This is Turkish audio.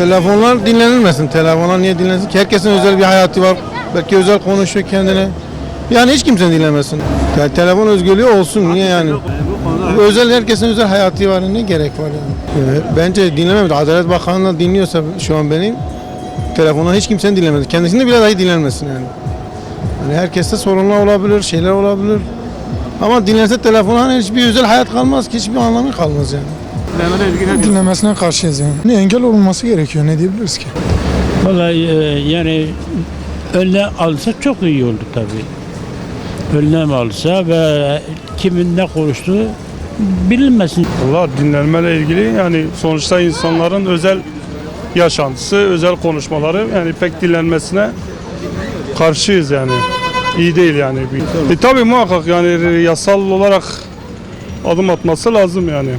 Telefonlar dinlenilmesin. Telefonlar niye dinlensin? Herkesin özel bir hayatı var. Belki özel konuşuyor kendine. Yani hiç kimsenin dinlemesin. Yani telefon özgürlüğü olsun. Niye yani? Özel herkesin özel hayatı var. Ne gerek var yani? Bence dinlememeli. Adalet Bakanı'na dinliyorsa şu an benim telefondan hiç kimsenin dinlemedi. Kendisinde bile dahi dinlenmesin yani. Yani herkeste sorunlar olabilir, şeyler olabilir. Ama dinlense telefona hani hiçbir özel hayat kalmaz ki, hiçbir anlamı kalmaz yani. Dinlemesine karşıyız yani. Ne engel olunması gerekiyor ne diyebiliriz ki? Vallahi e, yani önlem alsa çok iyi olur tabii. Önlem alsa ve kimin ne konuştuğu bilinmesin. Valla dinlenmeyle ilgili yani sonuçta insanların özel yaşantısı, özel konuşmaları yani pek dinlenmesine karşıyız yani. İyi değil yani. E tabi muhakkak yani yasal olarak adım atması lazım yani.